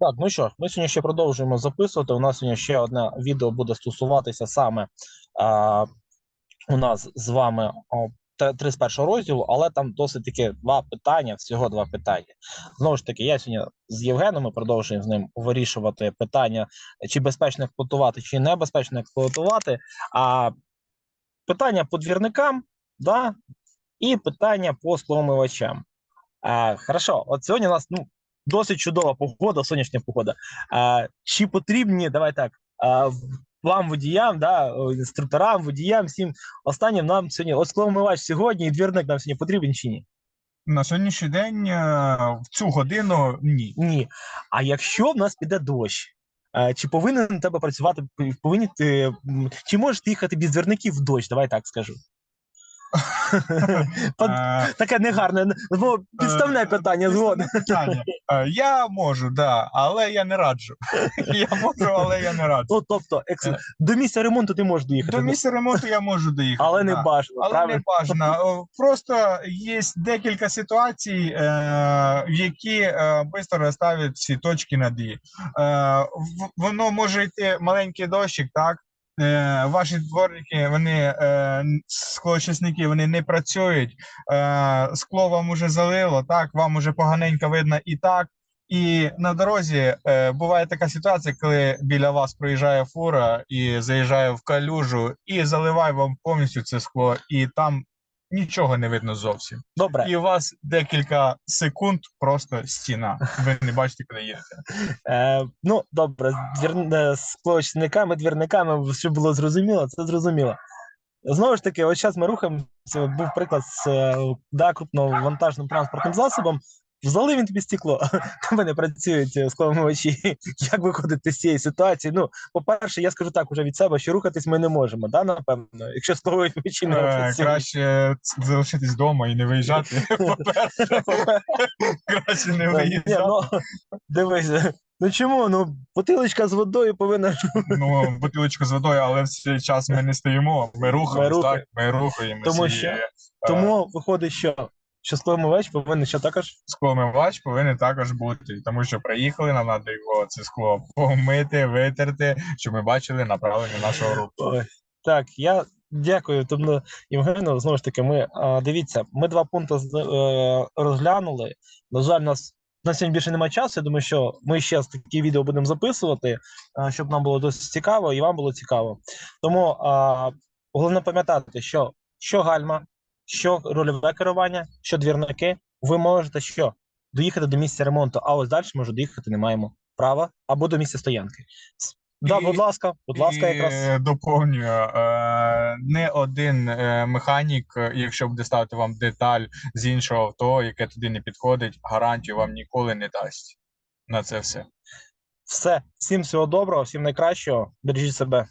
Так, ну що, ми сьогодні ще продовжуємо записувати. У нас сьогодні ще одне відео буде стосуватися саме а, у нас з вами о, те- 31 розділу, але там досить таки два питання, всього два питання. Знову ж таки, я сьогодні з Євгеном ми продовжуємо з ним вирішувати питання, чи безпечно експлуатувати, чи небезпечно експлуатувати. А питання по двірникам, да, і питання по скломивачам. А, хорошо, от сьогодні у нас ну, досить чудова погода, сонячна погода. А, чи потрібні, давай так, а, вам, водіям, да, інструкторам, водіям, всім останнім нам сьогодні, от скломивач сьогодні і двірник нам сьогодні потрібен чи ні? На сьогоднішній день е, в цю годину ні. Ні. А якщо в нас піде дощ, чи повинен на тебе працювати, повинні ти, чи можеш ти їхати без двірників в дощ, давай так скажу. Таке негарне, бо підставне е, питання згодом. Е, Я можу, да, але я не раджу. Я можу, але я не раджу. Тобто. Е. до місця ремонту ти можеш доїхати, До місця ремонту я можу доїхати. але не бажано, Але не бажано. Просто є декілька ситуацій, в які швидко розставлять всі точки над «і». Воно може йти маленький дощик, так? Е, ваші дворники, вони е, склочисники, вони не працюють. Е, скло вам уже залило, так, вам уже поганенько видно і так. І на дорозі е, буває така ситуація, коли біля вас проїжджає фура і заїжджає в калюжу, і заливає вам повністю це скло, і там нічого не видно зовсім. Добре, І у вас декілька секунд просто стіна. Ви не бачите, куди їдете. е, ну добре, з двір... е, з клочниками, двірниками, щоб було зрозуміло, це зрозуміло. Знову ж таки, ось зараз ми рухаємося. Був приклад з е, да, крупновантажним транспортним засобом. Взяли він тобі стекло, тебе не працюють е, скломивачі. Як виходити з цієї ситуації? Ну, по-перше, я скажу так уже від себе, що рухатись ми не можемо, да, напевно, якщо скломивачі не Е, працюють. краще залишитись вдома і не виїжджати. По-перше, краще не виїжджати. ну, дивись, ну чому? Ну, бутилочка з водою повинна Ну, бутилочку з водою, але в цей час ми не стоїмо, ми рухаємось, рухаємо. так? Ми рухаємося. Тому що- е, Тому виходить, що, що скломивач повинен що також. скломивач повинен також бути, тому що приїхали, нам треба його це скло помити, витерти, щоб ми бачили направлення нашого руху. Так, я дякую тому Євгену. Знову ж таки, ми а, дивіться, ми два пункти е, розглянули. На жаль, нас на сьогодні більше немає часу. Я думаю, що ми ще такі відео будемо записувати, а, щоб нам було досить цікаво і вам було цікаво. Тому а, головне пам'ятати, що, що гальма, що рульове керування, що двірники, ви можете що доїхати до місця ремонту, а ось далі може доїхати не маємо права або до місця стоянки. Да, будь ласка, будь ласка, І, якраз. доповнюю, е, не один е, механік, якщо буде ставити вам деталь з іншого авто, яке туди не підходить, гарантію вам ніколи не дасть на це все. Все, всім всього доброго, всім найкращого. Бережіть себе.